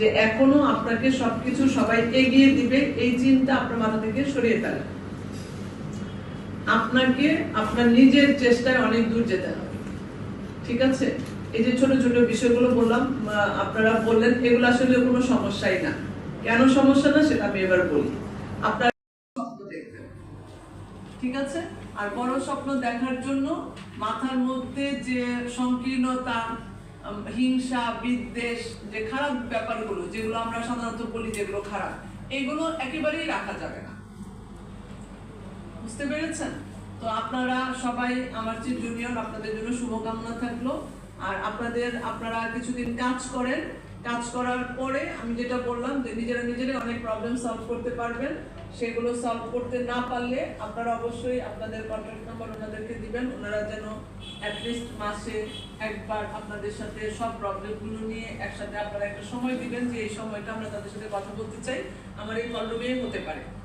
যে এখনও আপনাকে সবকিছু সবাই এগিয়ে দিবে, এই চিন্তা আপনার মাথা থেকে সরিয়ে ফেলেন আপনাকে, আপনার নিজের চেষ্টায় অনেক দূর যেতে হবে। ঠিক আছে? এই যে ছোট ছোট বিষয়গুলো বললাম আপনারা বললেন, এগুলো আসলে কোনো সমস্যাই না। কেন সমস্যা না, সেটা আমি এবার বলি। আপনার ঠিক আছে? আর বড় স্বপ্ন দেখার জন্য মাথার মধ্যে যে সংকীর্ণতা হিংসা, বিদ্বেষ, যে খারাপ ব্যাপারগুলো, যেগুলো আমরা সাধারণত বলি যেগুলো খারাপ, এগুলো একেবারেই রাখা যাবে না। বুঝতে পেরেছেন? তো আপনারা সবাই আমার যে জুনিয়র আপনাদের জন্য শুভকামনা থাকল। আর আপনাদের, আপনারা কিছুদিন কাজ করেন। কাজ করার পরে আমি যেটা বললাম যে নিজেরা নিজেরাই অনেক প্রবলেম সলভ করতে পারবেন। সেগুলো সলভ করতে না পারলে আপনারা অবশ্যই আপনাদের কন্ট্যাক্ট নাম্বার ওনাদেরকে দিবেন। ওনারা যেন অ্যাটলিস্ট মাসে একবার আপনাদের সাথে সব প্রবলেমগুলো নিয়ে একসাথে আপনারা একটা সময় দিবেন যে এই সময়টা আমরা তাদের সাথে কথা বলতে চাই। আমার এই কলরুমেই হতে পারে।